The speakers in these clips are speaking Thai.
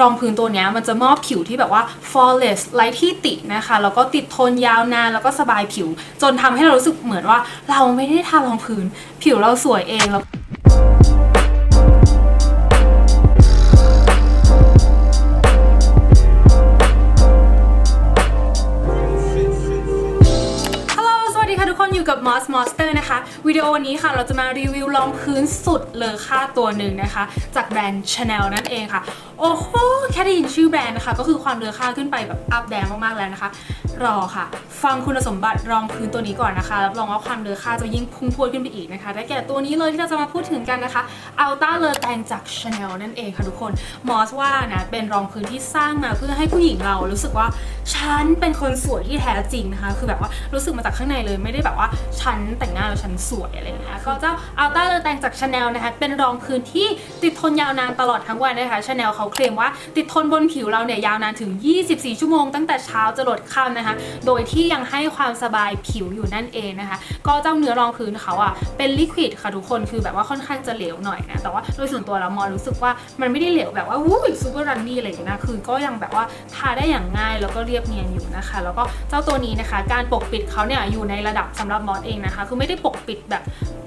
รองพื้นตัวนี้มันจะมอบผิวที่แบบว่า flawless ไร้ที่ตินะคะ แล้วก็ติดทนยาวนาน แล้วก็สบายผิว จนทำให้เรารู้สึกเหมือนว่าเราไม่ได้ทารองพื้น ผิวเราสวยเองแล้วฮัลโหลสวัสดีค่ะทุกคนอยู่กับ Moss Monster นะคะ วิดีโอวันนี้ค่ะเราจะมารีวิวรองพื้นสุดเลอค่าตัวหนึ่งนะคะ จากแบรนด์ Chanel นั่นเองค่ะ โอ้โห แค่ได้ยินชื่อแบรนด์นะคะ ก็คือความเลอค่าขึ้นไปแบบอัพแดงมากๆแล้วนะคะ รอค่ะ ฟังคุณสมบัติรองพื้นตัวนี้ก่อนนะคะ รับรองว่าความเลอค่าจะยิ่งพุ่งพรวดขึ้นไปอีกนะคะ ได้แก่ตัวนี้เลยที่เราจะมาพูดถึงกันนะคะ Alta เลอแตงจาก Chanel นั่นเองค่ะทุกคน มอสว่านะเป็นรองพื้นที่สร้างมาเพื่อให้ผู้หญิงเรารู้สึกว่าฉันเป็นคนสวยที่แท้จริงนะคะ คือแบบว่ารู้สึกมาจากข้างในเลย ไม่ได้แบบว่าฉันแต่งหน้าแล้วฉันสวยอะไรอย่างเงี้ยก็เจ้าเลอแตงจาก Chanel นะคะ เป็นรองพื้นที่ติดทนยาวนานตลอดทั้งวันนะคะ Chanel เขาเคลมว่าติดทนบนผิวเราเนี่ยยาวนานถึง 24 ชั่วโมงตั้งแต่เช้าจรดค่ำนะคะ โดยที่ยังให้ความสบายผิวอยู่นั่นเองนะคะ ก็เจ้าเนื้อรองพื้นเขาอะเป็นลิควิดค่ะทุกคนคือแบบว่าค่อนข้างจะเหลวหน่อยนะแต่ว่าโดยส่วนตัวเรามอรู้สึกว่ามันไม่ได้เหลวแบบว่าวู้ซูเปอร์รันนี่อะไรอย่างเงี้ยนะคือก็ยังแบบว่าทาได้อย่างง่ายแล้วก็เรียบเนียนอยู่นะคะ แล้วก็เจ้าตัวนี้นะคะ การปกปิดเขาเนี่ยอยู่ในระดับสำหรับมอสเองนะคะ คือไม่ได้ปกปิดแบบ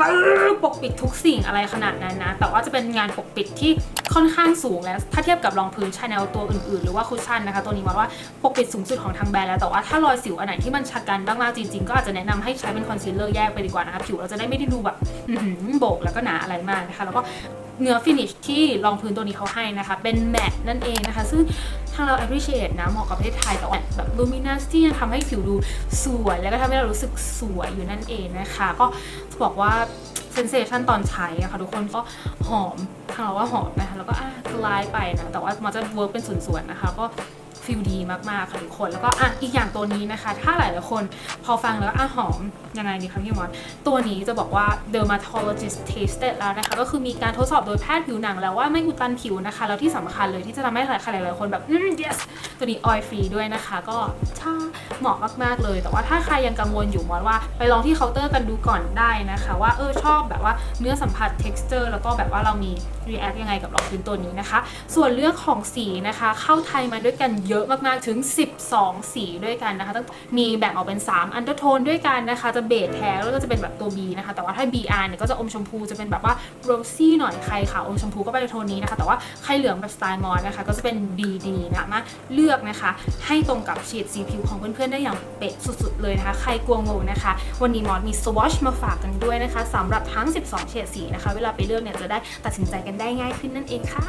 ปึ๊บปกปิดทุกสิ่งอะไรขนาดนั้นนะ แต่ว่าจะเป็นงานปกปิดที่ค่อนข้างสูงแล้ว ถ้าเทียบกับรองพื้นชาแนลตัวอื่นๆ หรือว่าคุชชั่นนะคะ ตัวนี้มอสว่าปกปิดสูงสุดของทางแบรนด์แล้ว แต่ว่าถ้ารอยสิวอันไหนที่มันชะกันมากๆจริงๆ ก็อาจจะแนะนำให้ใช้เป็นคอนซีลเลอร์แยกไปดีกว่านะคะ ผิวเราจะได้ไม่ได้ดูแบบอื้อหือโบกแล้วก็หนาอะไรมากนะคะ แล้วก็ เนื้อฟินิชที่รองพื้นตัวนี้เขาให้นะคะ เป็นแมตต์นั่นเองนะคะ ซึ่งทางเรา appreciate นะเหมาะกับประเทศไทยแต่ว่าแบบ luminous ที่ยังทำให้ผิวดูสวย แล้วก็ทำให้เรารู้สึกสวยอยู่นั่นเองนะคะ ก็จะบอกว่าเซนเซชันตอนใช้อะค่ะทุกคนก็หอมทางเราว่าหอมนะคะแล้วก็อะกลายไปนะแต่ว่ามันจะเวิร์กเป็นส่วนๆนะคะก็ ฟิลดีมากๆค่ะทุกคนแล้วก็อะอีกอย่างตัวนี้นะคะ ถ้าหลายๆคนพอฟังแล้วอะหอมยังไงดีคะพี่มอสตัวนี้จะบอกว่า dermatologist tasted แล้วนะคะ ก็คือมีการทดสอบโดยแพทย์ผิวหนังแล้วว่าไม่อุดตันผิวนะคะ แล้วที่สำคัญเลยที่จะทำให้หลายๆหลายคนแบบอืม yes ตัวนี้ oil free ด้วยนะคะ ก็ถ้าเหมาะมากๆเลย แต่ว่าถ้าใครยังกังวลอยู่มอสว่าไปลองที่เคาน์เตอร์กันดูก่อนได้นะคะ ว่าเออชอบแบบว่าเนื้อสัมผัส texture แล้วก็แบบว่าเรามี react ยังไงกับรองพื้นตัวนี้นะคะ ส่วนเรื่องของสีนะคะ เข้าไทยมาด้วยกันเยอะมากๆถึง 12 สีด้วยกันนะคะตั้งมีแบ่งออกเป็น 3 อันเดอร์โทนด้วยกันนะคะ จะเบจแท้แล้วก็จะเป็นแบบตัว B นะคะ แต่ว่าถ้า BR เนี่ยก็จะอมชมพูจะเป็นแบบว่า rosy หน่อยใครขาวอมชมพูก็ไปในโทนนี้นะคะ แต่ว่าใครเหลืองแบบสไตล์มอสนะคะ ก็จะเป็น BD นะมาเลือกนะคะ ให้ตรงกับเฉดสีผิวของเพื่อนๆได้อย่างเป๊ะสุดๆเลยนะคะใครกลัวงงนะคะ วันนี้มอสมี swatch มาฝากกันด้วยนะคะสำหรับทั้ง 12 เฉดสีนะคะ เวลาไปเลือกเนี่ยจะได้ตัดสินใจกันได้ง่ายขึ้นนั่นเองค่ะ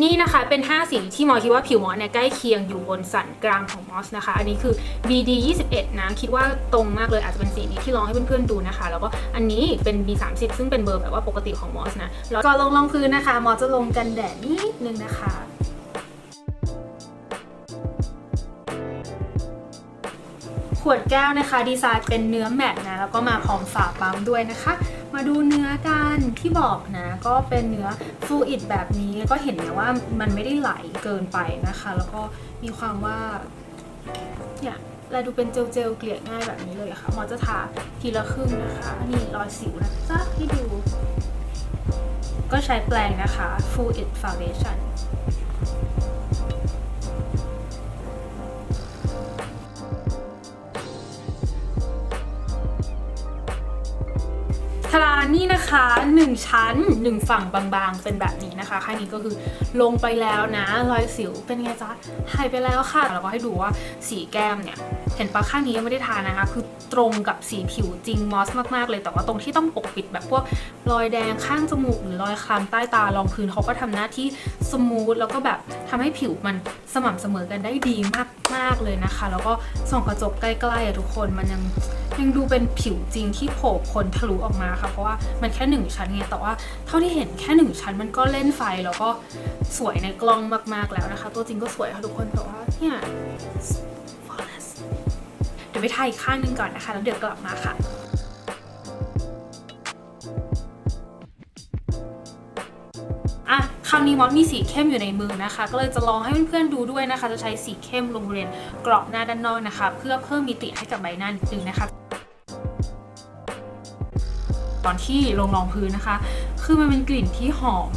นี่นะคะเป็น 5 สีที่มอคิดว่าผิวมอสเนี่ยใกล้เคียงอยู่บนสันกลางของมอสนะคะ อันนี้คือ BD 21นะ คิดว่าตรงมากเลยอาจจะเป็นสีนี้ที่ลองให้เพื่อนๆดูนะคะ แล้วก็อันนี้เป็น B 3 0ซึ่งเป็นเบอร์แบบว่าปกติของมอสนะ แล้วก็ลงรองพื้นนะคะ มอสจะลงกันแดดนิดนึงนะคะขวดแก้วนะคะ ดีไซน์เป็นเนื้อแมตต์นะ แล้วก็มาพร้อมฝาปั๊มด้วยนะคะ มาดูเนื้อกันที่บอกนะก็เป็นเนื้อฟลูอิดแบบนี้ก็เห็นนะว่ามันไม่ได้ไหลเกินไปนะคะ แล้วก็มีความว่าเนี่ยเราดูเป็นเจลเจลเกลี่ยง่ายแบบนี้เลยค่ะหมอจะทาทีละครึ่งนะคะ นี่รอยสิวนะจ๊ะให้ดู ก็ใช้แปรงนะคะ Full It Foundation นี่นะคะ 1 ชั้น 1 ฝั่งบางๆ เป็นแบบนี้ นะคะข้างนี้ก็คือลงไปแล้วนะรอยสิวเป็นไงจ๊ะหายไปแล้วค่ะแล้วก็ให้ดูว่าสีแก้มเนี่ยเห็นปะข้างนี้ยังไม่ได้ทานะคะ คือตรงกับสีผิวจริงมอสมากๆเลย แต่ว่าตรงที่ต้องปกปิดแบบพวกรอยแดงข้างจมูกหรือรอยคล้ำใต้ตารองพื้นเขาก็ทำหน้าที่สมูทแล้วก็แบบทำให้ผิวมันสม่ำเสมอกันได้ดีมากๆเลยนะคะ แล้วก็ส่องกระจกใกล้ๆอะทุกคนมันยังยังดูเป็นผิวจริงที่โผล่พ้นทะลุออกมาค่ะ เพราะว่ามันแค่หนึ่งชั้นไงแต่ว่าเท่าที่เห็นแค่หนึ่งชั้นมันก็เล่นไฟแล้วก็สวยในกล้องมากๆแล้วนะคะ ตัวจริงก็สวยค่ะทุกคนแต่ว่าเนี่ยเดี๋ยวไปถ่ายอีกข้างนึงก่อนนะคะ แล้วเดี๋ยวกลับมาค่ะอะคราวนี้มอสมีสีเข้มอยู่ในมือนะคะ ก็เลยจะลองให้เพื่อนๆดูด้วยนะคะ จะใช้สีเข้มลงบริเวณกรอบหน้าด้านนอกนะคะ เพื่อเพิ่มมิติให้กับใบหน้านิดนึงนะคะ ตอนที่ลงรองพื้นนะคะ คือมันเป็นกลิ่นที่หอม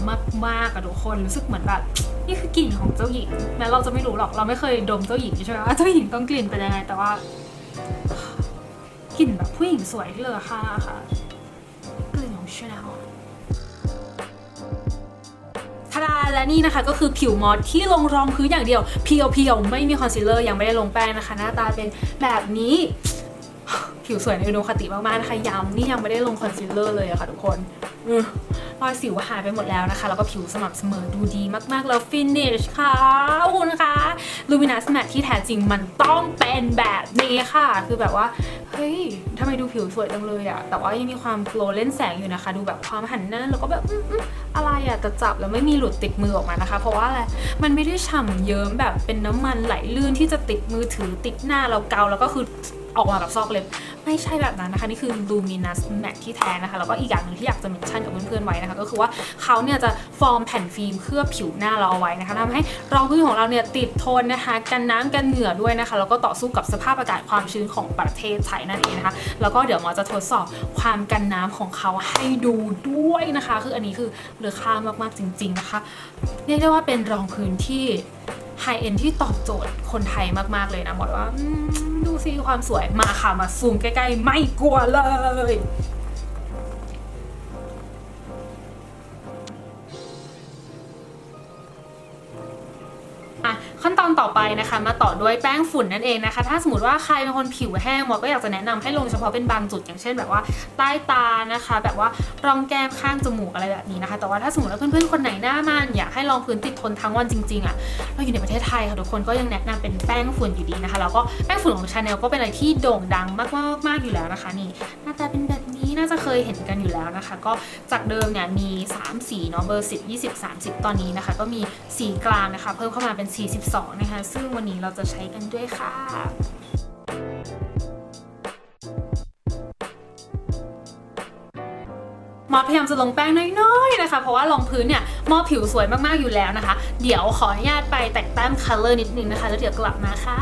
มากๆอะทุกคนรู้สึกเหมือนแบบนี่คือกลิ่นของเจ้าหญิงแม้เราจะไม่รู้หรอกเราไม่เคยดมเจ้าหญิงใช่ไหมว่าเจ้าหญิงต้องกลิ่นเป็นยังไงแต่ว่ากลิ่นแบบผู้หญิงสวยที่เลอค่าค่ะกลิ่นของชาแนลทาดาและนี่นะคะก็คือผิวมอสที่ลงรองพื้นอย่างเดียวเพียวๆไม่มีคอนซีลเลอร์ยังไม่ได้ลงแป้งนะคะ หน้าตาเป็นแบบนี้ผิวสวยในอุดมคติมากๆนะคะย้ำนี่ยังไม่ได้ลงคอนซีลเลอร์เลยอะค่ะทุกคน อืมรอยสิวหายไปหมดแล้วนะคะ แล้วก็ผิวสม่ำเสมอดูดีมากๆ แล้วฟินิชค่ะคุณคะลูมินัสแมทที่แท้จริงมันต้องเป็นแบบนี้ค่ะ คือแบบว่าเฮ้ยทำไมดูผิวสวยจังเลยอะแต่ว่ายังมีความโกลเล่นแสงอยู่นะคะ ดูแบบความหันหน้าแล้วก็แบบอออะไรอะแต่จับแล้วไม่มีหลุดติดมือออกมานะคะ เพราะว่าอะไรมันไม่ได้ฉ่ำเยิ้มแบบเป็นน้ำมันไหลลื่นที่จะติดมือถือติดหน้าเราเกาแล้วก็คือ ออกมากับซอกเล็บไม่ใช่แบบนั้นนะคะนี่คือ Luminous Matte ที่แท้นะคะแล้วก็อีกอย่างหนึ่งที่อยากจะเมนชั่นกับเพื่อนๆไว้นะคะก็คือว่าเขาเนี่ยจะฟอร์มแผ่นฟิล์มเคลือบผิวหน้าเราเอาไว้นะคะทำให้รองพื้นของเราเนี่ยติดทนนะคะกันน้ำกันเหงื่อด้วยนะคะแล้วก็ต่อสู้กับสภาพอากาศความชื้นของประเทศไทยนั่นเองนะคะแล้วก็เดี๋ยวหมอจะทดสอบความกันน้ำของเขาให้ดูด้วยนะคะ คืออันนี้คือเหลือค่ามากๆจริง ๆนะคะเรียกได้ว่าเป็นรองพื้นที่ ไฮเอ็นที่ตอบโจทย์คนไทยมากๆเลยนะบอกว่าดูสิความสวยมาค่ะมาซูมใกล้ๆ ไม่กลัวเลย ขั้นตอนต่อไปนะคะ มาต่อด้วยแป้งฝุ่นนั่นเองนะคะ ถ้าสมมติว่าใครเป็นคนผิวแห้งหมอก็อยากจะแนะนำให้ลงเฉพาะเป็นบางจุด อย่างเช่นแบบว่าใต้ตานะคะ แบบว่าร่องแก้มข้างจมูกอะไรแบบนี้นะคะ แต่ว่าถ้าสมมติว่าเพื่อนๆคนไหนหน้ามันอยากให้รองพื้นติดทนทั้งวันจริงๆอะเราอยู่ในประเทศไทยค่ะทุกคนก็ยังแนะนำเป็นแป้งฝุ่นอยู่ดีนะคะแล้วก็แป้งฝุ่นของชาแนลก็เป็นอะไรที่โด่งดังมากๆๆอยู่แล้วนะคะนี่หน้าตาเป็นแบบนี้น่าจะเคยเห็นกันอยู่แล้วนะคะ ก็จากเดิมเนี่ยมี 3 สีเนาะเบอร์ 10 20 30 ตอนนี้นะคะ ก็มีสีกลางนะคะ เพิ่มเข้ามาเป็น 42นะคะ ซึ่งวันนี้เราจะใช้กันด้วยค่ะมอพยายามจะลงแป้งน้อยๆนะคะ เพราะว่ารองพื้นเนี่ยมอผิวสวยมากๆอยู่แล้วนะคะ เดี๋ยวขออนุญาตไปแต่งแต้มคัลเลอร์นิดนึงนะคะ แล้วเดี๋ยวกลับมาค่ะ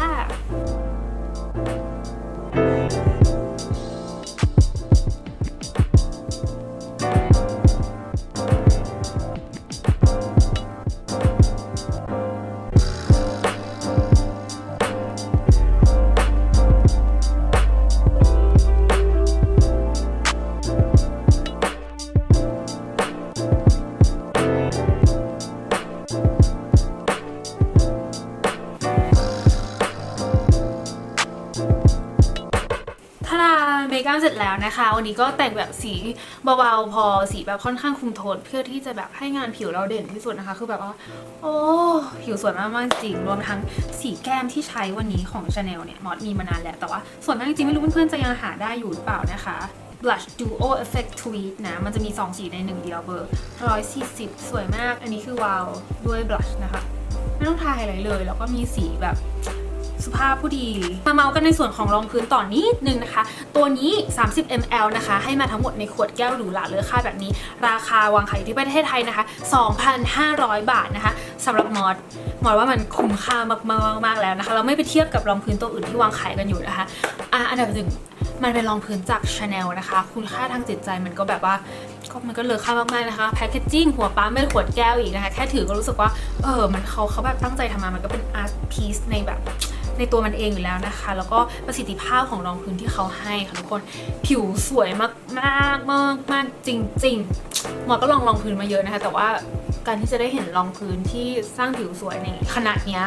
ะวันนี้ก็แต่งแบบสีเบาๆพอสีแบบค่อนข้างคุมโทนเพื่อที่จะแบบให้งานผิวเราเด่นที่สุดนะคะ คือแบบว่า โอ้ผิวสวยมากๆจริงรวมทั้งสีแก้มที่ใช้วันนี้ของ Chanel เนี่ยมอดมีมานานแล้วแต่ว่าส่วนมากจริงๆไม่รู้เพื่อนๆจะยังหาได้อยู่หรือเปล่านะคะ Blush Duo Effect Tweed นะ มันจะมี 2 สีในหนึ่งเดียวเบอร์140 สวยมาก อันนี้คือวาวด้วย blush นะคะ ไม่ต้องทาอะไรเลย แล้วก็มีสีแบบ สุภาพผู้ดี มาเมาส์กันในส่วนของรองพื้นต่อนนิดนึงนะคะ ตัวนี้ 30 ml นะคะ ให้มาทั้งหมดในขวดแก้วหรูหราเลอค่าแบบนี้ ราคาวางขายอยู่ที่ประเทศไทยนะคะ 2,500 บาทนะคะสำหรับมอดมอดว่ามันคุ้มค่ามากๆมากแล้วนะคะ เราไม่ไปเทียบกับรองพื้นตัวอื่นที่วางขายกันอยู่นะคะอะอันดับหนึ่งมันเป็นรองพื้นจาก Chanel นะคะ คุณค่าทางจิตใจมันก็แบบว่าก็มันก็เลอค่ามากๆนะคะแพคเกจจิ้งหัวปั๊มเป็นขวดแก้วอีกนะคะ แค่ถือก็รู้สึกว่า เออ มันเขาเขาแบบตั้งใจทำมา มันก็เป็นอาร์ตพีซในแบบ ในตัวมันเองอยู่แล้วนะคะ แล้วก็ประสิทธิภาพของรองพื้นที่เขาให้ค่ะทุกคนผิวสวยมากมากมากมากจริงๆหมอก็ลองรองพื้นมาเยอะนะคะ แต่ว่าการที่จะได้เห็นรองพื้นที่สร้างผิวสวยในขนาดเนี้ย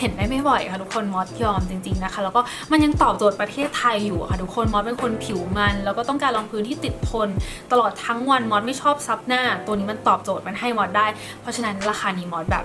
เห็นได้ไม่บ่อยค่ะทุกคนมอสยอมจริงๆนะคะ แล้วก็มันยังตอบโจทย์ประเทศไทยอยู่ค่ะทุกคนมอสเป็นคนผิวมัน แล้วก็ต้องการรองพื้นที่ติดทน ตลอดทั้งวันมอสไม่ชอบซับหน้า ตัวนี้มันตอบโจทย์มันให้มอสได้ เพราะฉะนั้นราคานี้มอสแบบ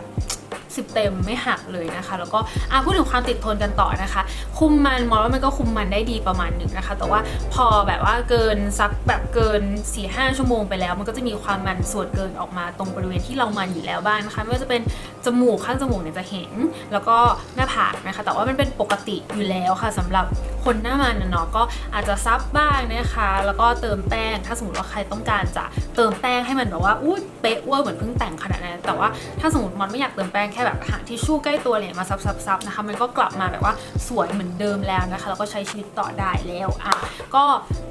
สิบเต็มไม่หักเลยนะคะ แล้วก็อะพูดถึงความติดทนกันต่อนะคะ คุมมันมองว่ามันก็คุมมันได้ดีประมาณหนึ่งนะคะ แต่ว่าพอแบบว่าเกินสักแบบเกิน4ี่ห้าชั่วโมงไปแล้ว มันก็จะมีความมันส่วนเกินออกมาตรงบริเวณที่เรามันอยู่แล้วบ้างนะคะไม่ว่าจะเป็นจมูกข้างจมูกเนี่ยจะเห็น แล้วก็หน้าผากนะคะ แต่ว่ามันเป็นปกติอยู่แล้วค่ะสำหรับคนหน้ามันเนาะก็อาจจะซับบ้างนะคะ แล้วก็เติมแป้งถ้าสมมติว่าใครต้องการจะเติมแป้งให้มันแบบว่าอุ้ยเป๊ะเวอร์เหมือนเพิ่งแต่งขนาดนั้นแต่ว่าถ้าสมมติมอนไม่อยากเติมแป้งแค่แบบหาทิชชู่ใกล้ตัวเลยมาซับๆๆนะคะมันก็กลับมาแบบว่าสวยเหมือนเดิมแล้วนะคะแล้วก็ใช้ชีวิตต่อได้แล้วอะก็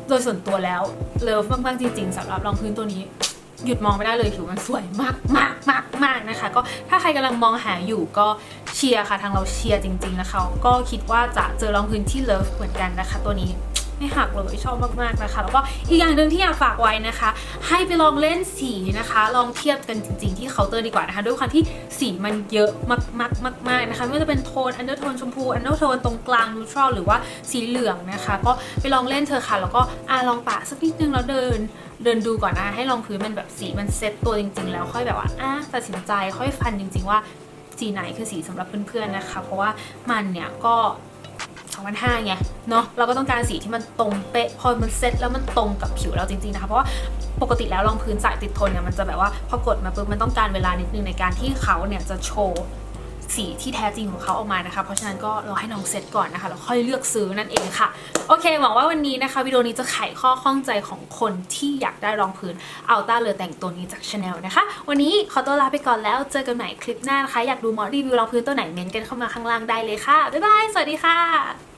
โดยส่วนตัวแล้วเลิฟมากๆจริงๆสำหรับรองพื้นตัวนี้หยุดมองไม่ได้เลยผิวมันสวยมากมากมากมากนะคะ ก็ถ้าใครกำลังมองหาอยู่ก็เชียร์ค่ะทางเราเชียร์จริงๆนะคะ ก็คิดว่าจะเจอรองพื้นที่เลิฟเหมือนกันนะคะ ตัวนี้ ไม่หักเลยชอบมากๆนะคะ แล้วก็อีกอย่างหนึ่งที่อยากฝากไว้นะคะ ให้ไปลองเล่นสีนะคะ ลองเทียบกันจริง ๆ ที่เคาน์เตอร์ดีกว่านะคะ ด้วยความที่สีมันเยอะมากๆมากๆนะคะ ไม่ว่าจะเป็นโทนอันเดอร์โทนชมพูอันเดอร์โทนตรงกลางนูทรัลหรือว่าสีเหลืองนะคะ ก็ไปลองเล่นเธอะค่ะ แล้วก็อะลองปะสักนิดนึงแล้วเดินเดินดูก่อนนะให้ลองพื้นมันแบบสีมันเซ็ตตัวจริง ๆ แล้วค่อยแบบว่าอะตัดสินใจค่อยฟันจริง ๆ ว่าสีไหนคือสีสำหรับเพื่อนๆนะคะ เพราะว่ามันเนี่ยก็ 2005ไงเนาะเราก็ต้องการสีที่มันตรงเป๊ะพอมันเซ็ตแล้วมันตรงกับผิวเราจริงๆนะคะเพราะว่าปกติแล้วรองพื้นสายติดทนเนี่ยมันจะแบบว่าพอกดมาปุ๊บมันต้องการเวลานิดนึงในการที่เขาเนี่ยจะโชว์สีที่แท้จริงของเขาออกมานะคะ เพราะฉะนั้นก็รอให้น้องเซตก่อนนะคะแล้วค่อยเลือกซื้อนั่นเองค่ะ โอเค หวังว่าวันนี้นะคะวิดีโอนี้จะไขข้อข้องใจของคนที่อยากได้รองพื้นอัลต้าเลอแต่งตัวนี้จากชาแนลนะคะ วันนี้ขอตัวลาไปก่อนแล้วเจอกันใหม่คลิปหน้านะคะ อยากดูมอดรีวิวรองพื้นตัวไหนเม้นกันเข้ามาข้างล่างได้เลยค่ะ บ๊ายบาย สวัสดีค่ะ